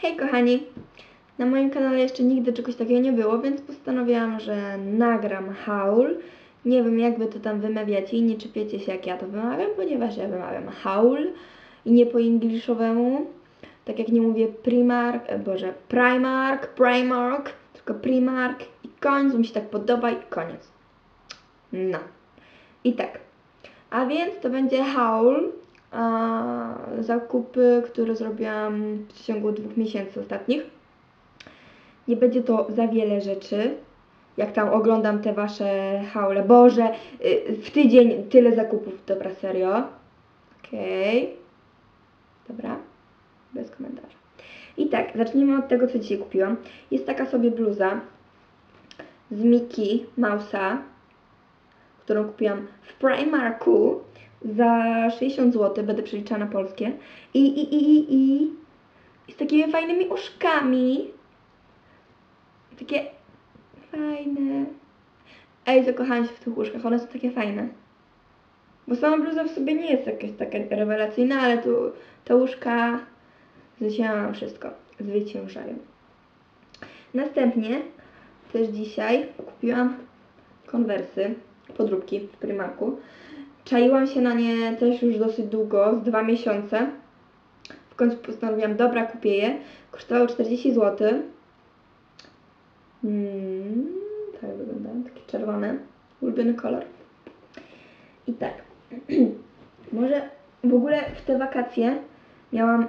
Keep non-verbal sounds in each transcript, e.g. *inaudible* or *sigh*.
Hej kochani! Na moim kanale jeszcze nigdy czegoś takiego nie było, więc postanowiłam, że nagram haul. Nie wiem jak wy to tam wymawiacie i nie czepiecie się jak ja to wymawiam, ponieważ ja wymawiam haul i nie po angielszowemu. Tak jak nie mówię Primark, e, boże, Primark, Primark, tylko Primark i koniec, mi się tak podoba i koniec. No. I tak. A więc to będzie haul a, zakupy, które zrobiłam w przeciągu dwóch miesięcy ostatnich. Nie będzie to za wiele rzeczy, jak tam oglądam te wasze haule. Boże, y, w tydzień tyle zakupów, dobra, serio. Okej. Dobra, bez komentarza. I tak, zacznijmy od tego, co dzisiaj kupiłam. Jest taka sobie bluza z Mickey Mouse'a, którą kupiłam w Primarku za 60 zł, będę przeliczana na polskie. I, i, i, i, i, z takimi fajnymi uszkami. Takie fajne. Ej, zakochałam się w tych uszkach, one są takie fajne. Bo sama bluza w sobie nie jest jakaś taka rewelacyjna, ale tu te uszka zwyciężają wszystko. Zwyciężają. Następnie też dzisiaj kupiłam konwersy, podróbki w Primarku. Czaiłam się na nie też już dosyć długo, z dwa miesiące. W końcu postanowiłam, dobra, kupię je. Kosztowały 40 zł. Mm, tak wyglądają, takie czerwone. Ulubiony kolor. I tak. *clears throat* Może w ogóle w te wakacje miałam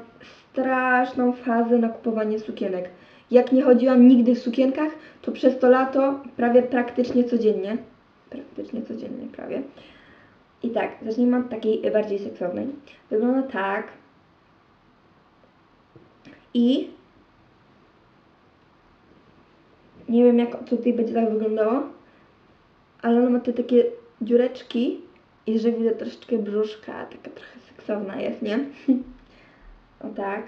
straszną fazę na kupowanie sukienek. Jak nie chodziłam nigdy w sukienkach, to przez to lato prawie praktycznie codziennie. Praktycznie codziennie, prawie. I tak, zacznijmy od takiej bardziej seksownej. Wygląda tak. I nie wiem jak tutaj będzie tak wyglądało, ale ona ma te takie dziureczki i że widzę troszeczkę brzuszka, taka trochę seksowna jest, nie? *laughs* o tak.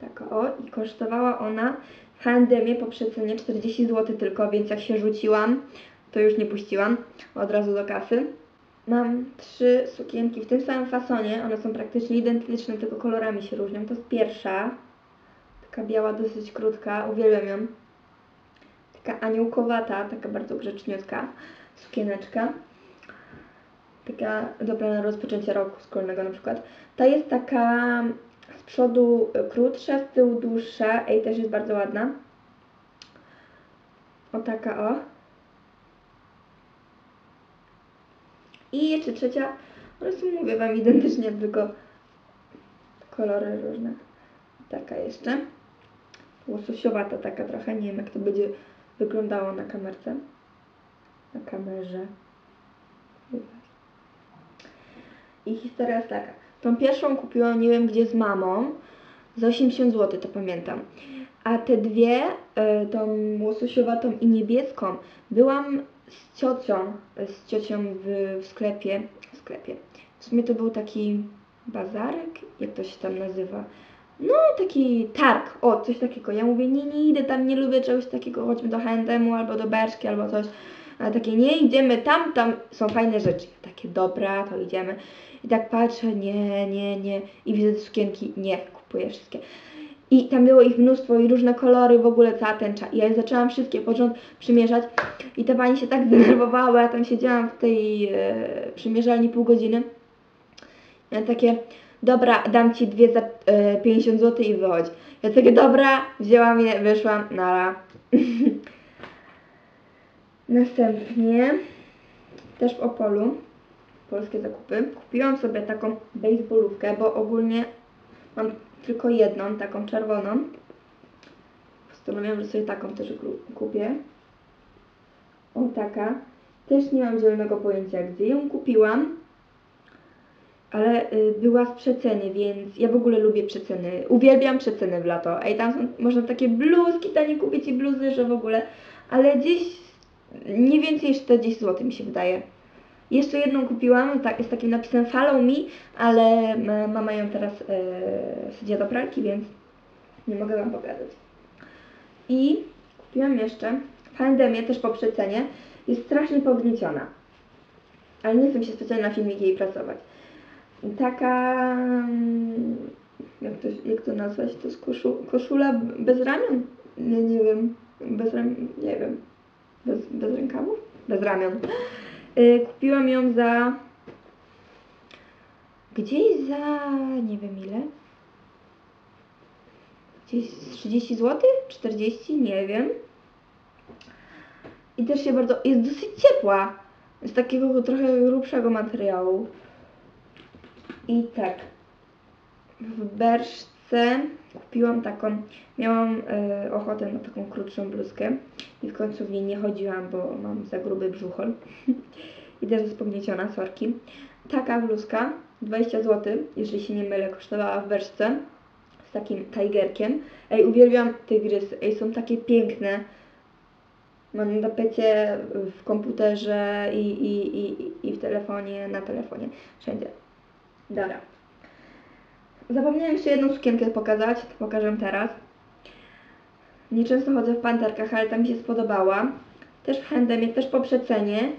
Tak o, i kosztowała ona w H&M po przecenie 40 zł tylko, więc jak się rzuciłam, to już nie puściłam od razu do kasy. Mam trzy sukienki w tym samym fasonie, one są praktycznie identyczne, tylko kolorami się różnią. To jest pierwsza, taka biała, dosyć krótka, uwielbiam ją. Taka aniołkowata, taka bardzo grzeczniutka sukieneczka. Taka dobra na rozpoczęcie roku szkolnego na przykład. Ta jest taka z przodu krótsza, z tyłu dłuższa, ej też jest bardzo ładna. O taka o. I jeszcze trzecia, one są, mówię Wam, identycznie, tylko kolory różne. Taka jeszcze. Łososiowata taka trochę, nie wiem jak to będzie wyglądało na kamerce. Na kamerze. I historia jest taka. Tą pierwszą kupiłam, nie wiem gdzie, z mamą. Za 80 zł, to pamiętam. A te dwie, y, tą łososiowatą i niebieską, byłam z ciocią, z ciocią w, w sklepie, w sklepie. W sumie to był taki bazarek, jak to się tam nazywa. No, taki targ, o, coś takiego. Ja mówię, nie, nie idę tam, nie lubię czegoś takiego, chodźmy do H&M albo do Berszki albo coś. A takie, nie, idziemy tam, tam są fajne rzeczy. Takie, dobra, to idziemy. I tak patrzę, nie, nie, nie. I widzę te sukienki, nie, kupuję wszystkie. I tam było ich mnóstwo i różne kolory, w ogóle cała tęcza. I ja zaczęłam wszystkie pod rząd przymierzać i ta pani się tak zdenerwowała, ja tam siedziałam w tej e, przymierzalni pół godziny. Ja takie, dobra, dam ci dwie za e, 50 zł i wychodź. Ja takie, dobra, wzięłam je, wyszłam, nara. *laughs* Następnie, też w Opolu, polskie zakupy, kupiłam sobie taką baseballówkę, bo ogólnie mam tylko jedną, taką czerwoną. Postanowiłam, że sobie taką też kupię. O, taka. Też nie mam zielonego pojęcia, gdzie ją kupiłam. Ale y, była z przeceny, więc ja w ogóle lubię przeceny. Uwielbiam przeceny w lato. Ej, tam są, można takie bluzki tanie kupić i bluzy, że w ogóle. Ale gdzieś nie więcej niż 40 zł mi się wydaje. Jeszcze jedną kupiłam tak, z takim napisem Follow Me, ale ma- mama ją teraz e, wsadziła do pralki, więc nie mogę Wam pokazać. I kupiłam jeszcze H&M też po przecenie. Jest strasznie pognieciona. Ale nie chcę się specjalnie na filmik jej pracować. Taka mm, jak to nazwać, to jest koszu, koszula bez ramion? Nie, nie wiem, bez ramion, nie wiem, bez, bez rękawów? Bez ramion. Y, kupiłam ją za gdzieś za nie wiem ile. Gdzieś z 30 zł? 40? Nie wiem. I też się bardzo. Jest dosyć ciepła. Z takiego trochę grubszego materiału. I tak. W Berszce kupiłam taką. Miałam e, ochotę na taką krótszą bluzkę. I w końcu w niej nie chodziłam, bo mam za gruby brzuchol. *laughs* I też jest pognieciona, sorki. Taka bluzka, 20 zł, jeżeli się nie mylę, kosztowała w Berszce. Z takim tigerkiem. Ej, uwielbiam tygrysy. Ej, są takie piękne. Mam na tapecie, w komputerze i, i, i, i w telefonie, na telefonie, wszędzie. Dobra. Zapomniałem jeszcze jedną sukienkę pokazać, to pokażę teraz. Nieczęsto chodzę w panterkach, ale ta mi się spodobała. Też w handemie, też po przecenie.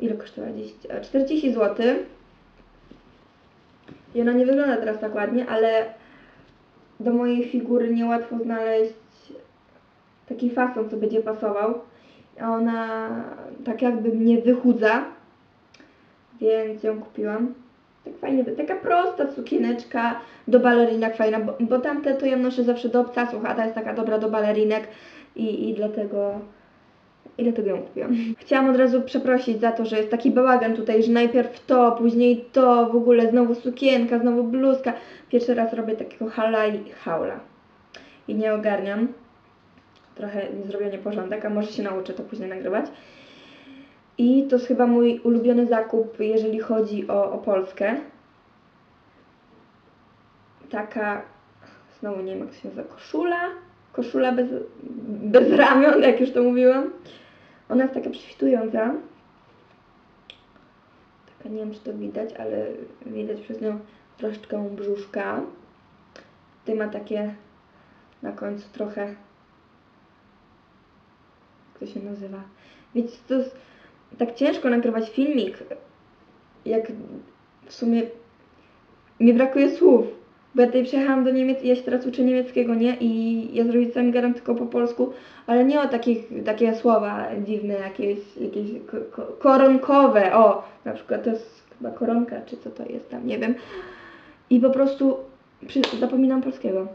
Ile kosztowała? 10, e, 40 zł. I ona nie wygląda teraz tak ładnie, ale do mojej figury niełatwo znaleźć taki fason, co będzie pasował. A ona tak jakby mnie wychudza, więc ją kupiłam. Tak fajnie, taka prosta sukieneczka do balerinek fajna, bo, bo tamte to ja noszę zawsze do obcasów, a ta jest taka dobra do balerinek i, i dlatego i dlatego ją kupiłam. *laughs* Chciałam od razu przeprosić za to, że jest taki bałagan tutaj, że najpierw to, później to, w ogóle znowu sukienka, znowu bluzka. Pierwszy raz robię takiego hala i haula. I nie ogarniam. Trochę mi zrobię nieporządek, a może się nauczę to później nagrywać. I to jest chyba mój ulubiony zakup, jeżeli chodzi o, o Polskę. Taka, znowu nie wiem jak to się nazywa, koszula. Koszula bez, bez ramion, jak już to mówiłam. Ona jest taka prześwitująca. Taka, nie wiem czy to widać, ale widać przez nią troszeczkę brzuszka. Tutaj ma takie na końcu trochę jak to się nazywa. Wiecie, to jest tak ciężko nagrywać filmik, jak w sumie mi brakuje słów. Bo ja tutaj przyjechałam do Niemiec i ja się teraz uczę niemieckiego, nie? I ja z rodzicami gadam tylko po polsku, ale nie o takich, takie słowa dziwne, jakieś, jakieś ko ko koronkowe, o, na przykład to jest chyba koronka, czy co to jest tam, nie wiem. I po prostu przy, zapominam polskiego.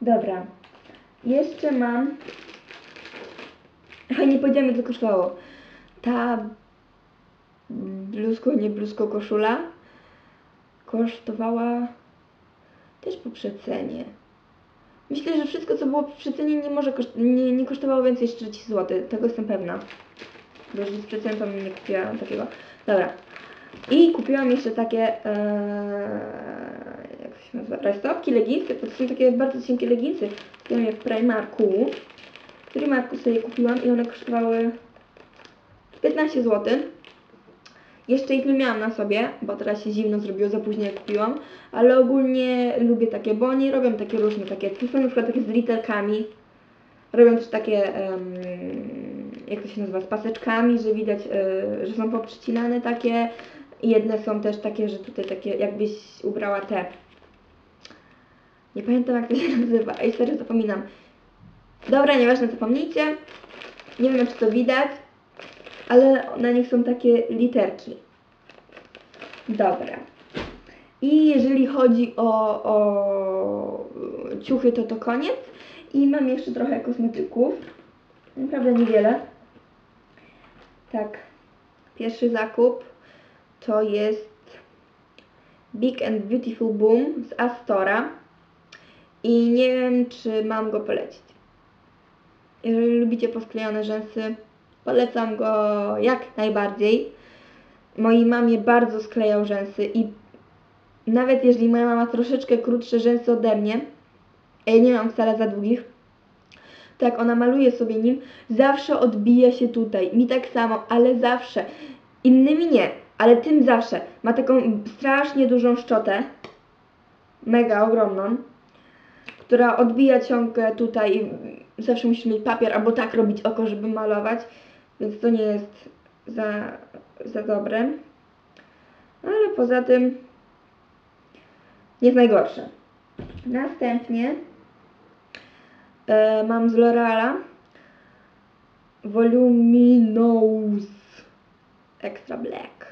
Dobra. Jeszcze mam Aha, nie powiedziałam, ile to kosztowało. Ta bluzko, nie bluzko, koszula kosztowała też po przecenie. Myślę, że wszystko, co było po przecenie, nie, może koszt- nie, nie kosztowało więcej niż 40 zł. Tego jestem pewna. Bo jeżeli z bym nie kupiła takiego. Dobra. I kupiłam jeszcze takie, e, jak to się nazywa, rajstopki, leginsy. To są takie bardzo cienkie leginsy. Kupiłam je w Primarku. W Primarku sobie kupiłam i one kosztowały 15 zł. Jeszcze ich nie miałam na sobie, bo teraz się zimno zrobiło, za późno je kupiłam. Ale ogólnie lubię takie, bo oni robią takie różne, takie, są na przykład takie z literkami. Robią też takie, em, jak to się nazywa, z paseczkami, że widać, e, że są poprzycinane takie. I jedne są też takie, że tutaj takie, jakbyś ubrała te. Nie pamiętam jak to się nazywa, ej serio zapominam. Dobra, nieważne, zapomnijcie. Nie wiem, czy to widać, ale na nich są takie literki. Dobra. I jeżeli chodzi o, o ciuchy, to to koniec. I mam jeszcze trochę kosmetyków. Naprawdę niewiele. Tak. Pierwszy zakup to jest Big and Beautiful Boom z Astora. I nie wiem, czy mam go polecić. Jeżeli lubicie posklejone rzęsy, polecam go jak najbardziej. Mojej mamie bardzo sklejał rzęsy i nawet jeżeli moja mama troszeczkę krótsze rzęsy ode mnie, a ja nie mam wcale za długich, to jak ona maluje sobie nim, zawsze odbija się tutaj. Mi tak samo, ale zawsze. Innymi nie, ale tym zawsze. Ma taką strasznie dużą szczotę, mega ogromną, która odbija ciągle tutaj. Zawsze musisz mieć papier albo tak robić oko, żeby malować, więc to nie jest za, za dobre. Ale poza tym nie jest najgorsze. Następnie e, mam z L'Oreala Voluminous Extra Black.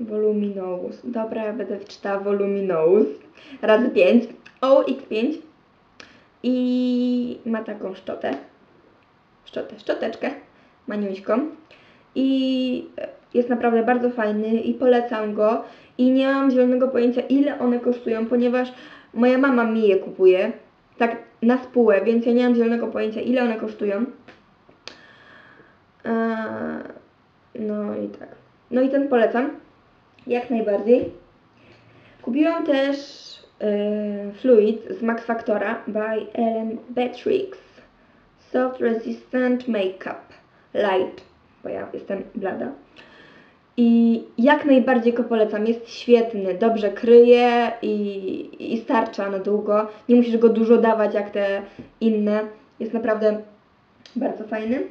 Voluminous. Dobra, ja będę wczytała Voluminous. Razy 5. OX5. I ma taką szczotę. Szczotę, szczoteczkę. Maniuśką. I jest naprawdę bardzo fajny i polecam go. I nie mam zielonego pojęcia, ile one kosztują, ponieważ moja mama mi je kupuje. Tak na spółę, więc ja nie mam zielonego pojęcia, ile one kosztują. No i tak. No i ten polecam. Jak najbardziej. Kupiłam też Fluid z Max Factora by Ellen Beatrix. Soft Resistant Makeup Light, bo ja jestem blada. I jak najbardziej go polecam. Jest świetny, dobrze kryje i, i starcza na długo. Nie musisz go dużo dawać jak te inne. Jest naprawdę bardzo fajny.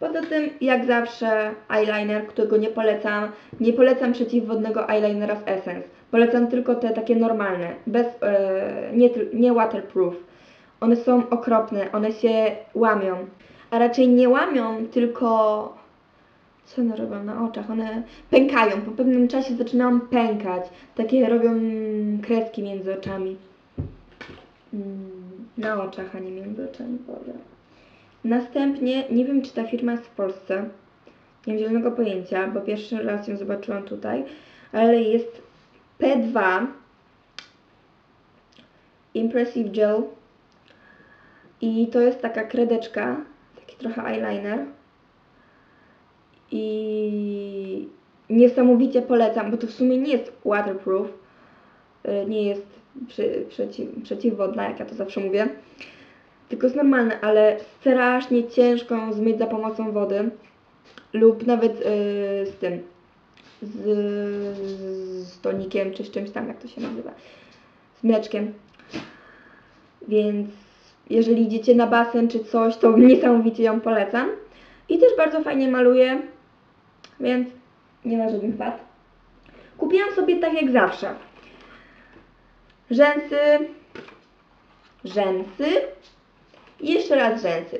Poza tym, jak zawsze, eyeliner, którego nie polecam. Nie polecam przeciwwodnego eyelinera z Essence. Polecam tylko te takie normalne, bez, e, nie, nie waterproof. One są okropne, one się łamią. A raczej nie łamią, tylko co one robią na oczach? One pękają. Po pewnym czasie zaczynają pękać. Takie robią kreski między oczami. Mm, Na oczach, a nie między oczami, Boże. Następnie, nie wiem czy ta firma jest w Polsce. Nie mam zielonego pojęcia, bo pierwszy raz ją zobaczyłam tutaj. Ale jest P2 Impressive Gel. I to jest taka kredeczka, taki trochę eyeliner. I niesamowicie polecam, bo to w sumie nie jest waterproof, y, nie jest przy, przeciw, przeciwwodna, jak ja to zawsze mówię, tylko jest normalne, ale strasznie ciężko zmyć za pomocą wody lub nawet y, z tym, z, z tonikiem czy z czymś tam, jak to się nazywa, z mleczkiem. Więc jeżeli idziecie na basen czy coś, to *laughs* niesamowicie ją polecam. I też bardzo fajnie maluje, więc nie ma żadnych wad. Kupiłam sobie tak jak zawsze. Rzęsy, rzęsy i jeszcze raz rzęsy.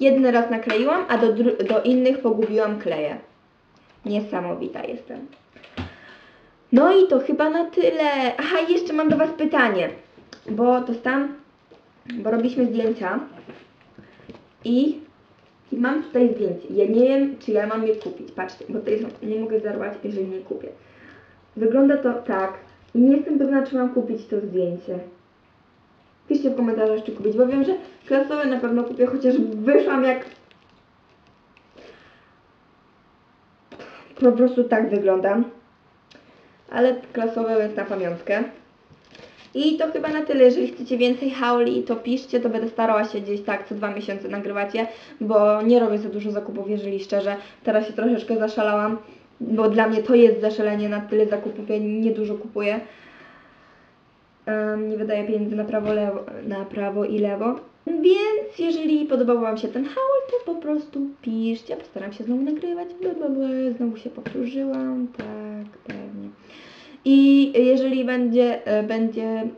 Jeden raz nakleiłam, a do, do innych pogubiłam kleje. Niesamowita jestem. No i to chyba na tyle. Aha, jeszcze mam do Was pytanie, bo to tam, bo robiliśmy zdjęcia i mam tutaj zdjęcie. Ja nie wiem, czy ja mam je kupić. Patrzcie, bo tutaj nie mogę zarwać, jeżeli nie kupię. Wygląda to tak. I nie jestem pewna, czy mam kupić to zdjęcie. Piszcie w komentarzach, czy kupić, bo wiem, że klasowe na pewno kupię, chociaż wyszłam jak... Po prostu tak wyglądam. Ale klasowe jest na pamiątkę. I to chyba na tyle. Jeżeli chcecie więcej hauli, to piszcie, to będę starała się gdzieś tak co dwa miesiące nagrywacie, bo nie robię za dużo zakupów, jeżeli szczerze. Teraz się troszeczkę zaszalałam, bo dla mnie to jest zaszalenie na tyle zakupów, ja niedużo kupuję. Nie wydaję pieniędzy na prawo, lewo, na prawo i lewo. Więc jeżeli podobał Wam się ten haul, to po prostu piszcie. Postaram się znowu nagrywać. Bla, bla, bla. Znowu się powtórzyłam. Tak, pewnie. I jeżeli będzie, e, będzie,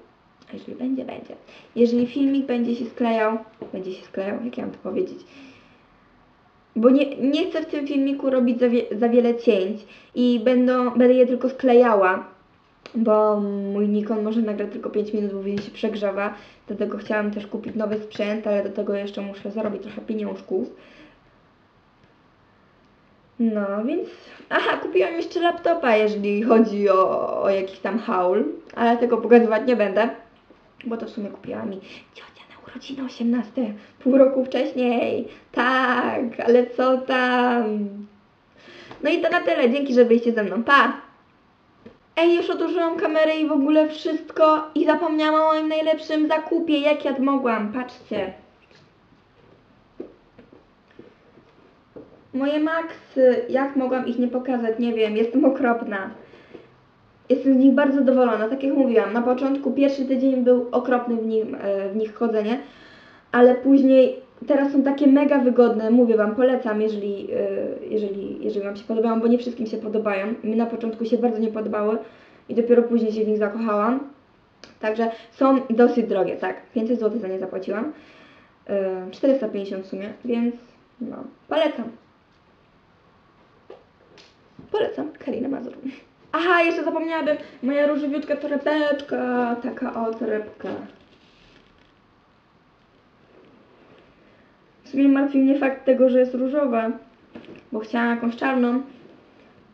jeżeli będzie, będzie. Jeżeli filmik będzie się sklejał, będzie się sklejał, jak ja mam to powiedzieć. Bo nie, nie chcę w tym filmiku robić za, wie, za wiele cięć i będą, będę je tylko sklejała, bo mój Nikon może nagrać tylko 5 minut, bo się przegrzewa. Dlatego chciałam też kupić nowy sprzęt, ale do tego jeszcze muszę zarobić trochę pieniążków. No, więc... Aha, kupiłam jeszcze laptopa, jeżeli chodzi o, o jakiś tam haul, ale tego pokazywać nie będę, bo to w sumie kupiła mi ciocia na urodziny 18, pół roku wcześniej. Tak, ale co tam? No i to na tyle, dzięki, że byliście ze mną, pa! Ej, już odłożyłam kamerę i w ogóle wszystko i zapomniałam o moim najlepszym zakupie, jak ja mogłam, patrzcie. Moje maksy, jak mogłam ich nie pokazać, nie wiem, jestem okropna. Jestem z nich bardzo zadowolona, tak jak mówiłam, na początku pierwszy tydzień był okropny w, nim, e, w nich chodzenie, ale później teraz są takie mega wygodne, mówię Wam, polecam, jeżeli, e, jeżeli, jeżeli Wam się podobają, bo nie wszystkim się podobają. Mi na początku się bardzo nie podobały, i dopiero później się w nich zakochałam. Także są dosyć drogie, tak. 500 zł za nie zapłaciłam. Yy, 450 w sumie, więc no, polecam. Polecam Karina Mazur. Aha, jeszcze zapomniałabym, moja różowiutka torebeczka, taka o torebka. W sumie martwi mnie fakt tego, że jest różowa, bo chciałam jakąś czarną,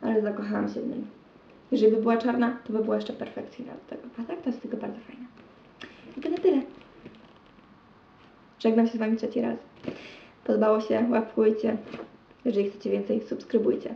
ale zakochałam się w niej. Jeżeli by była czarna, to by była jeszcze perfekcyjna do tego. A tak, to jest tylko bardzo fajna. I to na tyle. Żegnam się z Wami trzeci raz. Podobało się, łapkujcie. Jeżeli chcecie więcej, subskrybujcie.